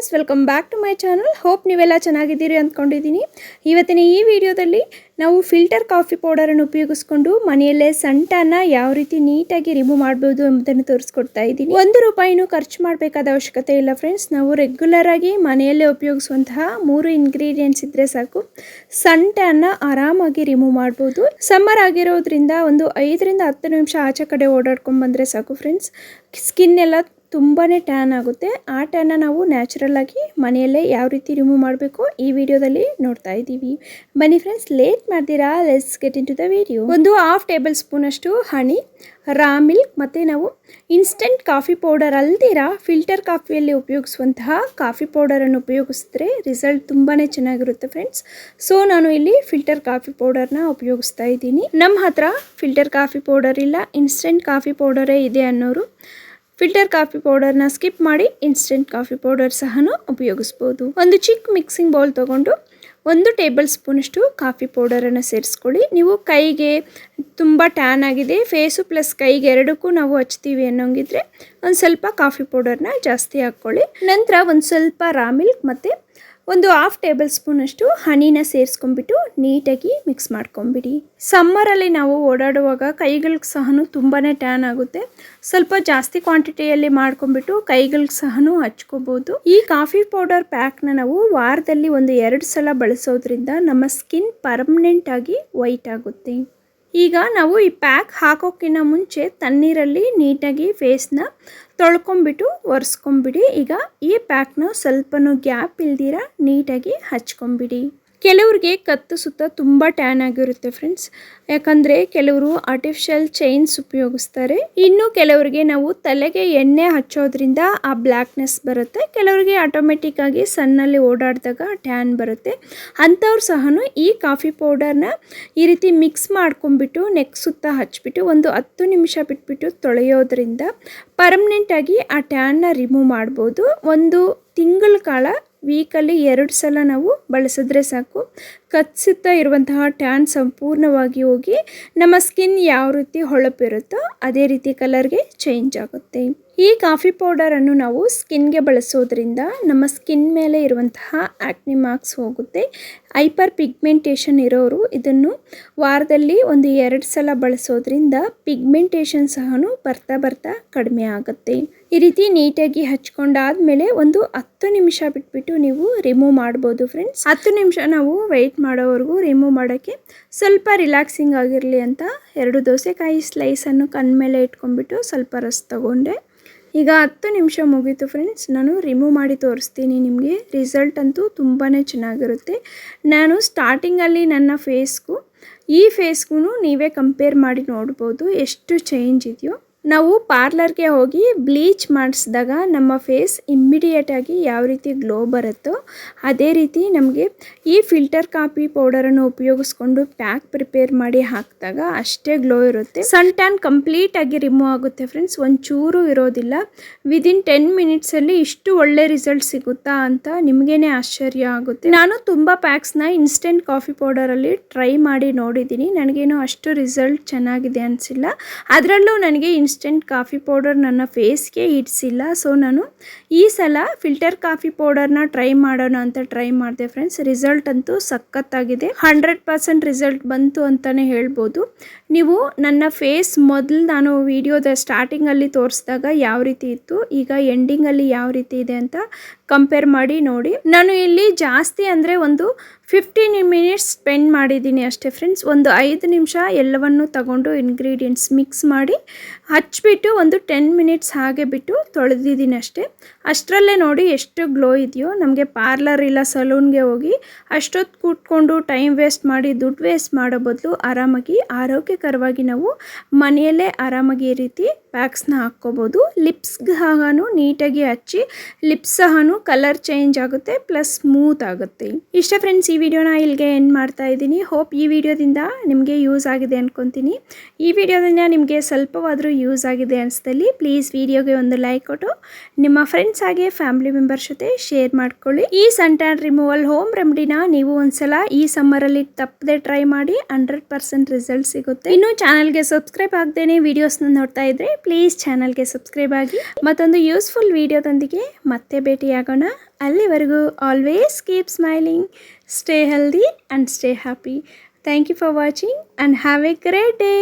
Friends welcome back to my channel hope ನೀವೆಲ್ಲ ಚೆನ್ನಾಗಿದ್ದೀರಿ ಅಂದ್ಕೊಂಡಿದ್ದೀನಿ. ಇವತ್ತಿನ ಈ ವಿಡಿಯೋದಲ್ಲಿ ನಾವು ಫಿಲ್ಟರ್ ಕಾಫಿ ಪೌಡರನ್ನು ಉಪಯೋಗಿಸ್ಕೊಂಡು ಮನೆಯಲ್ಲೇ ಸಂಟನ್ನು ಯಾವ ರೀತಿ ನೀಟಾಗಿ ರಿಮೂವ್ ಮಾಡ್ಬೋದು ಎಂಬುದನ್ನು ತೋರಿಸ್ಕೊಡ್ತಾ ಇದ್ದೀನಿ. ಒಂದು ರೂಪಾಯಿನೂ ಖರ್ಚು ಮಾಡಬೇಕಾದ ಅವಶ್ಯಕತೆ ಇಲ್ಲ ಫ್ರೆಂಡ್ಸ್ ನಾವು ರೆಗ್ಯುಲರ್ ಆಗಿ ಮನೆಯಲ್ಲೇ ಉಪಯೋಗಿಸುವಂತಹ ಮೂರು ಇಂಗ್ರೀಡಿಯೆಂಟ್ಸ್ ಇದ್ದರೆ ಸಾಕು. ಸಂಟನ್ನು ಆರಾಮಾಗಿ ರಿಮೂವ್ ಮಾಡ್ಬೋದು. ಸಮ್ಮರ್ ಆಗಿರೋದ್ರಿಂದ ಒಂದು ಐದರಿಂದ ಹತ್ತು ನಿಮಿಷ ಆಚೆ ಕಡೆ ಓಡಾಡ್ಕೊಂಡು ಬಂದರೆ ಸಾಕು ಫ್ರೆಂಡ್ಸ್ ಸ್ಕಿನ್ ಎಲ್ಲ ತುಂಬಾ ಟ್ಯಾನ್ ಆಗುತ್ತೆ. ಆ ಟ್ಯಾನ್ನ ನಾವು ನ್ಯಾಚುರಲ್ಲಾಗಿ ಮನೆಯಲ್ಲೇ ಯಾವ ರೀತಿ ರಿಮೂವ್ ಮಾಡಬೇಕು ಈ ವಿಡಿಯೋದಲ್ಲಿ ನೋಡ್ತಾ ಇದ್ದೀವಿ. ಬನ್ನಿ ಫ್ರೆಂಡ್ಸ್ ಲೇಟ್ ಮಾಡ್ತೀರಾ? Let's get into the video ಒಂದು ಹಾಫ್ ಟೇಬಲ್ ಸ್ಪೂನ್ ಅಷ್ಟು ಹನಿ ರಾ ಮಿಲ್ಕ್ ಮತ್ತು ನಾವು ಇನ್ಸ್ಟೆಂಟ್ ಕಾಫಿ ಪೌಡರ್ ಅಲ್ದಿರ ಫಿಲ್ಟರ್ ಕಾಫಿಯಲ್ಲಿ ಉಪಯೋಗಿಸುವಂತಹ ಕಾಫಿ ಪೌಡರನ್ನು ಉಪಯೋಗಿಸಿದ್ರೆ ರಿಸಲ್ಟ್ ತುಂಬಾ ಚೆನ್ನಾಗಿರುತ್ತೆ ಫ್ರೆಂಡ್ಸ್ ಸೊ ನಾನು ಇಲ್ಲಿ ಫಿಲ್ಟರ್ ಕಾಫಿ ಪೌಡರ್ನ ಉಪಯೋಗಿಸ್ತಾ ಇದ್ದೀನಿ. ನಮ್ಮ ಹತ್ರ ಫಿಲ್ಟರ್ ಕಾಫಿ ಪೌಡರ್ ಇಲ್ಲ ಇನ್ಸ್ಟೆಂಟ್ ಕಾಫಿ ಪೌಡರೇ ಇದೆ ಅನ್ನೋರು. ಫಿಲ್ಟರ್ ಕಾಫಿ ಪೌಡರ್ನ ಸ್ಕಿಪ್ ಮಾಡಿ ಇನ್ಸ್ಟೆಂಟ್ ಕಾಫಿ ಪೌಡರ್ ಸಹ ಉಪಯೋಗಿಸ್ಬೋದು. ಒಂದು ಚಿಕ್ಕ ಮಿಕ್ಸಿಂಗ್ ಬೌಲ್ ತೊಗೊಂಡು ಒಂದು ಟೇಬಲ್ ಸ್ಪೂನಷ್ಟು ಕಾಫಿ ಪೌಡರನ್ನು ಸೇರಿಸ್ಕೊಳ್ಳಿ. ನೀವು ಕೈಗೆ ತುಂಬ ಟ್ಯಾನ್ ಆಗಿದೆ, ಫೇಸು ಪ್ಲಸ್ ಕೈಗೆ ಎರಡಕ್ಕೂ ನಾವು ಹಚ್ತೀವಿ ಅನ್ನೋಂಗಿದ್ರೆ ಒಂದು ಸ್ವಲ್ಪ ಕಾಫಿ ಪೌಡರ್ನ ಜಾಸ್ತಿ ಹಾಕ್ಕೊಳ್ಳಿ. ನಂತರ ಒಂದು ಸ್ವಲ್ಪ ರಾ ಮಿಲ್ಕ್ ಮತ್ತು ಒಂದು ಹಾಫ್ ಟೇಬಲ್ ಸ್ಪೂನಷ್ಟು ಹನಿನ ಸೇರಿಸ್ಕೊಂಡ್ಬಿಟ್ಟು ನೀಟಾಗಿ ಮಿಕ್ಸ್ ಮಾಡ್ಕೊಂಬಿಡಿ ಸಮ್ಮರಲ್ಲಿ ನಾವು ಓಡಾಡುವಾಗ ಕೈಗಳಿಗೆ ಸಹ ತುಂಬಾ ಟ್ಯಾನ್ ಆಗುತ್ತೆ. ಸ್ವಲ್ಪ ಜಾಸ್ತಿ ಕ್ವಾಂಟಿಟಿಯಲ್ಲಿ ಮಾಡ್ಕೊಂಡ್ಬಿಟ್ಟು ಕೈಗಳಿಗೆ ಸಹ ಹಚ್ಕೋಬೋದು. ಈ ಕಾಫಿ ಪೌಡರ್ ಪ್ಯಾಕ್ನ ನಾವು ವಾರದಲ್ಲಿ ಒಂದು ಎರಡು ಸಲ ಬಳಸೋದ್ರಿಂದ ನಮ್ಮ ಸ್ಕಿನ್ ಪರ್ಮನೆಂಟ್ ಆಗಿ ವೈಟ್ ಆಗುತ್ತೆ. ಈಗ ನಾವು ಈ ಪ್ಯಾಕ್ ಹಾಕೋಕ್ಕಿಂತ ಮುಂಚೆ ತಣ್ಣೀರಲ್ಲಿ ನೀಟಾಗಿ ಫೇಸ್ನ ತೊಳ್ಕೊಂಬಿಟ್ಟು ಒರೆಸ್ಕೊಂಬಿಡಿ ಈಗ ಈ ಪ್ಯಾಕ್ನ ಸ್ವಲ್ಪನೂ ಗ್ಯಾಪ್ ಇಲ್ದಿರ ನೀಟಾಗಿ ಹಚ್ಕೊಂಬಿಡಿ ಕೆಲವ್ರಿಗೆ ಕತ್ತು ಸುತ್ತ ತುಂಬ ಟ್ಯಾನ್ ಆಗಿರುತ್ತೆ ಫ್ರೆಂಡ್ಸ್ ಯಾಕಂದರೆ ಕೆಲವರು ಆರ್ಟಿಫಿಷಿಯಲ್ ಚೈನ್ಸ್ ಉಪಯೋಗಿಸ್ತಾರೆ. ಇನ್ನು ಕೆಲವರಿಗೆ ನಾವು ತಲೆಗೆ ಎಣ್ಣೆ ಹಚ್ಚೋದ್ರಿಂದ ಆ ಬ್ಲ್ಯಾಕ್ನೆಸ್ ಬರುತ್ತೆ. ಕೆಲವರಿಗೆ ಆಟೋಮೆಟಿಕ್ಕಾಗಿ ಸನ್ನಲ್ಲಿ ಓಡಾಡಿದಾಗ ಟ್ಯಾನ್ ಬರುತ್ತೆ. ಅಂಥವ್ರು ಸಹ ಈ ಕಾಫಿ ಪೌಡರ್ನ ಈ ರೀತಿ ಮಿಕ್ಸ್ ಮಾಡ್ಕೊಂಡ್ಬಿಟ್ಟು ನೆಕ್ ಸುತ್ತ ಹಚ್ಬಿಟ್ಟು ಒಂದು ಹತ್ತು ನಿಮಿಷ ಬಿಟ್ಬಿಟ್ಟು ತೊಳೆಯೋದ್ರಿಂದ ಪರ್ಮನೆಂಟಾಗಿ ಆ ಟ್ಯಾನ್ನ ರಿಮೂವ್ ಮಾಡ್ಬೋದು. ಒಂದು ತಿಂಗಳ ಕಾಲ ವೀಕಲ್ಲಿ ಎರಡು ಸಲ ನಾವು ಬಳಸಿದ್ರೆ ಸಾಕು. ಕಚ್ಸುತ್ತಾ ಇರುವಂತಹ ಟ್ಯಾನ್ ಸಂಪೂರ್ಣವಾಗಿ ಹೋಗಿ ನಮ್ಮ ಸ್ಕಿನ್ ಯಾವ ರೀತಿ ಹೊಳಪಿರುತ್ತೋ ಅದೇ ರೀತಿ ಕಲರ್ಗೆ ಚೇಂಜ್ ಆಗುತ್ತೆ. ಈ ಕಾಫಿ ಪೌಡರನ್ನು ನಾವು ಸ್ಕಿನ್ಗೆ ಬಳಸೋದ್ರಿಂದ ನಮ್ಮ ಸ್ಕಿನ್ ಮೇಲೆ ಇರುವಂತಹ ಆ್ಯಕ್ನಿ ಮಾರ್ಕ್ಸ್ ಹೋಗುತ್ತೆ. ಹೈಪರ್ ಪಿಗ್ಮೆಂಟೇಷನ್ ಇರೋರು ಇದನ್ನು ವಾರದಲ್ಲಿ ಒಂದು ಎರಡು ಸಲ ಬಳಸೋದ್ರಿಂದ ಪಿಗ್ಮೆಂಟೇಷನ್ ಸಹ ಬರ್ತಾ ಬರ್ತಾ ಕಡಿಮೆ ಆಗುತ್ತೆ. ಈ ರೀತಿ ನೀಟಾಗಿ ಹಚ್ಕೊಂಡಾದ್ಮೇಲೆ ಒಂದು ಹತ್ತು ನಿಮಿಷ ಬಿಟ್ಬಿಟ್ಟು ನೀವು ರಿಮೂವ್ ಮಾಡ್ಬೋದು ಫ್ರೆಂಡ್ಸ್ ಹತ್ತು ನಿಮಿಷ ನಾವು ವೆಯ್ಟ್ ಮಾಡೋವರೆಗೂ ರಿಮೂವ್ ಮಾಡೋಕ್ಕೆ ಸ್ವಲ್ಪ ರಿಲ್ಯಾಕ್ಸಿಂಗ್ ಆಗಿರಲಿ ಅಂತ ಎರಡು ದೋಸೆಕಾಯಿ ಸ್ಲೈಸನ್ನು ಕಣ್ಮೇಲೆ ಇಟ್ಕೊಂಡ್ಬಿಟ್ಟು ಸ್ವಲ್ಪ ರಸ್ ತಗೊಂಡೆ. ಈಗ ಹತ್ತು ನಿಮಿಷ ಮುಗೀತು ಫ್ರೆಂಡ್ಸ್ ನಾನು ರಿಮೂವ್ ಮಾಡಿ ತೋರಿಸ್ತೀನಿ ನಿಮಗೆ. ರಿಸಲ್ಟ್ ಅಂತೂ ತುಂಬಾ ಚೆನ್ನಾಗಿರುತ್ತೆ. ನಾನು ಸ್ಟಾರ್ಟಿಂಗಲ್ಲಿ ನನ್ನ ಫೇಸ್ಗೂ ಈ ಫೇಸ್ಗೂ ನೀವೇ ಕಂಪೇರ್ ಮಾಡಿ ನೋಡ್ಬೋದು. ಎಷ್ಟು ಚೇಂಜ್ ಇದೆಯೋ. ನಾವು ಪಾರ್ಲರ್ಗೆ ಹೋಗಿ ಬ್ಲೀಚ್ ಮಾಡಿಸಿದಾಗ ನಮ್ಮ ಫೇಸ್ ಇಮ್ಮಿಡಿಯೇಟಾಗಿ ಯಾವ ರೀತಿ ಗ್ಲೋ ಬರುತ್ತೋ ಅದೇ ರೀತಿ ನಮಗೆ ಈ ಫಿಲ್ಟರ್ ಕಾಪಿ ಪೌಡರನ್ನು ಉಪಯೋಗಿಸ್ಕೊಂಡು ಪ್ಯಾಕ್ ಪ್ರಿಪೇರ್ ಮಾಡಿ ಹಾಕಿದಾಗ ಅಷ್ಟೇ ಗ್ಲೋ ಇರುತ್ತೆ. ಸನ್ ಟ್ಯಾನ್ ಕಂಪ್ಲೀಟಾಗಿ ರಿಮೂವ್ ಆಗುತ್ತೆ ಫ್ರೆಂಡ್ಸ್. ಒಂಚೂರು ಇರೋದಿಲ್ಲ. ವಿದಿನ್ ಟೆನ್ ಮಿನಿಟ್ಸಲ್ಲಿ ಇಷ್ಟು ಒಳ್ಳೆ ರಿಸಲ್ಟ್ ಸಿಗುತ್ತಾ ಅಂತ ನಿಮಗೇನೆ ಆಶ್ಚರ್ಯ ಆಗುತ್ತೆ. ನಾನು ತುಂಬ ಪ್ಯಾಕ್ಸ್ನ ಇನ್ಸ್ಟೆಂಟ್ ಕಾಫಿ ಪೌಡರಲ್ಲಿ ಟ್ರೈ ಮಾಡಿ ನೋಡಿದ್ದೀನಿ. ನನಗೇನು ಅಷ್ಟು ರಿಸಲ್ಟ್ ಚೆನ್ನಾಗಿದೆ ಅನಿಸಿಲ್ಲ. ಅದರಲ್ಲೂ ನನಗೆ ಇನ್ಸ್ಟೆಂಟ್ ಕಾಫಿ ಪೌಡರ್ ನನ್ನ ಫೇಸ್ಗೆ ಹಿಡಿಸಿಲ್ಲ ಸೊ ನಾನು ಈ ಸಲ ಫಿಲ್ಟರ್ ಕಾಫಿ ಪೌಡರ್ನ ಟ್ರೈ ಮಾಡೋಣ ಅಂತ ಟ್ರೈ ಮಾಡಿದೆ ಫ್ರೆಂಡ್ಸ್ ರಿಸಲ್ಟ್ ಅಂತೂ ಸಖತ್ತಾಗಿದೆ. ಹಂಡ್ರೆಡ್ ಪರ್ಸೆಂಟ್ ರಿಸಲ್ಟ್ ಬಂತು ಅಂತಲೇ ಹೇಳ್ಬೋದು. ನೀವು ನನ್ನ ಫೇಸ್ ಮೊದಲು ನಾನು ವಿಡಿಯೋದ ಸ್ಟಾರ್ಟಿಂಗಲ್ಲಿ ತೋರಿಸಿದಾಗ ಯಾವ ರೀತಿ ಇತ್ತು, ಈಗ ಎಂಡಿಂಗಲ್ಲಿ ಯಾವ ರೀತಿ ಇದೆ ಅಂತ ಕಂಪೇರ್ ಮಾಡಿ ನೋಡಿ. ನಾನು ಇಲ್ಲಿ ಜಾಸ್ತಿ ಅಂದರೆ ಒಂದು ಫಿಫ್ಟೀನ್ ಮಿನಿಟ್ಸ್ ಸ್ಪೆಂಡ್ ಮಾಡಿದ್ದೀನಿ ಅಷ್ಟೇ ಫ್ರೆಂಡ್ಸ್ ಒಂದು ಐದು ನಿಮಿಷ ಎಲ್ಲವನ್ನು ತಗೊಂಡು ಇಂಗ್ರೀಡಿಯೆಂಟ್ಸ್ ಮಿಕ್ಸ್ ಮಾಡಿ ಹಚ್ಬಿಟ್ಟು ಒಂದು ಟೆನ್ ಮಿನಿಟ್ಸ್ ಹಾಗೆ ಬಿಟ್ಟು ತೊಳೆದಿದ್ದೀನಿ ಅಷ್ಟೇ. ಅಷ್ಟರಲ್ಲೇ ನೋಡಿ ಎಷ್ಟು ಗ್ಲೋ ಇದೆಯೋ. ನಮಗೆ ಪಾರ್ಲರ್ ಇಲ್ಲ ಸಲೂನ್ಗೆ ಹೋಗಿ ಅಷ್ಟೊತ್ತು ಕೂತ್ಕೊಂಡು ಟೈಮ್ ವೇಸ್ಟ್ ಮಾಡಿ, ದುಡ್ಡು ವೇಸ್ಟ್ ಮಾಡೋ ಬದಲು ಆರಾಮಾಗಿ, ಆರೋಗ್ಯಕರವಾಗಿ ನಾವು ಮನೆಯಲ್ಲೇ ಆರಾಮಾಗಿ ಈ ರೀತಿ ಪ್ಯಾಕ್ಸ್ನ ಹಾಕ್ಕೋಬೋದು. ಲಿಪ್ಸ್ಗೆ ಸಹ ನೀಟಾಗಿ ಹಚ್ಚಿ ಲಿಪ್ಸ್ ಸಹ ಕಲರ್ ಚೇಂಜ್ ಆಗುತ್ತೆ ಪ್ಲಸ್ ಸ್ಮೂತ್ ಆಗುತ್ತೆ. ಇಷ್ಟ ಫ್ರೆಂಡ್ಸ್ ಈ ವಿಡಿಯೋನ ಇಲ್ಲಿಗೆ ಎಂಡ್ ಮಾಡ್ತಾ ಇದ್ದೀನಿ. ಹೋಪ್ ಈ ವಿಡಿಯೋದಿಂದ ನಿಮಗೆ ಯೂಸ್ ಆಗಿದೆ ಅನ್ಕೊತೀನಿ. ಈ ವಿಡಿಯೋದಿಂದ ನಿಮಗೆ ಸ್ವಲ್ಪವಾದರೂ ಯೂಸ್ ಆಗಿದೆ ಅನಿಸ್ದಲ್ಲಿ ಪ್ಲೀಸ್ ವಿಡಿಯೋಗೆ ಒಂದು ಲೈಕ್ ಕೊಟ್ಟು, ನಿಮ್ಮ ಫ್ರೆಂಡ್ಸ್ ಹಾಗೆ ಫ್ಯಾಮಿಲಿ ಮೆಂಬರ್ಸ್ ಜೊತೆ ಶೇರ್ ಮಾಡ್ಕೊಳ್ಳಿ. ಈ ಸನ್ ರಿಮೂವಲ್ ಹೋಮ್ ರೆಮಿಡಿನ ನೀವು ಒಂದ್ಸಲ ಈ ಸಮ್ಮರಲ್ಲಿ ತಪ್ಪದೆ ಟ್ರೈ ಮಾಡಿ ಹಂಡ್ರೆಡ್ ಪರ್ಸೆಂಟ್ ರಿಸಲ್ಟ್ ಸಿಗುತ್ತೆ. ಇನ್ನು ಚಾನಲ್ಗೆ ಸಬ್ಸ್ಕ್ರೈಬ್ ಆಗದೇನೆ ವಿಡಿಯೋಸ್ನ ನೋಡ್ತಾ ಇದ್ರೆ ಪ್ಲೀಸ್ ಚಾನಲ್ಗೆ ಸಬ್ಸ್ಕ್ರೈಬ್ ಆಗಿ. ಮತ್ತೊಂದು ಯೂಸ್ಫುಲ್ ವಿಡಿಯೋದೊಂದಿಗೆ ಮತ್ತೆ ಭೇಟಿಯಾಗೋಣ. ಅಲ್ಲಿವರೆಗೂ always keep smiling stay healthy and stay happy thank you for watching and have a great day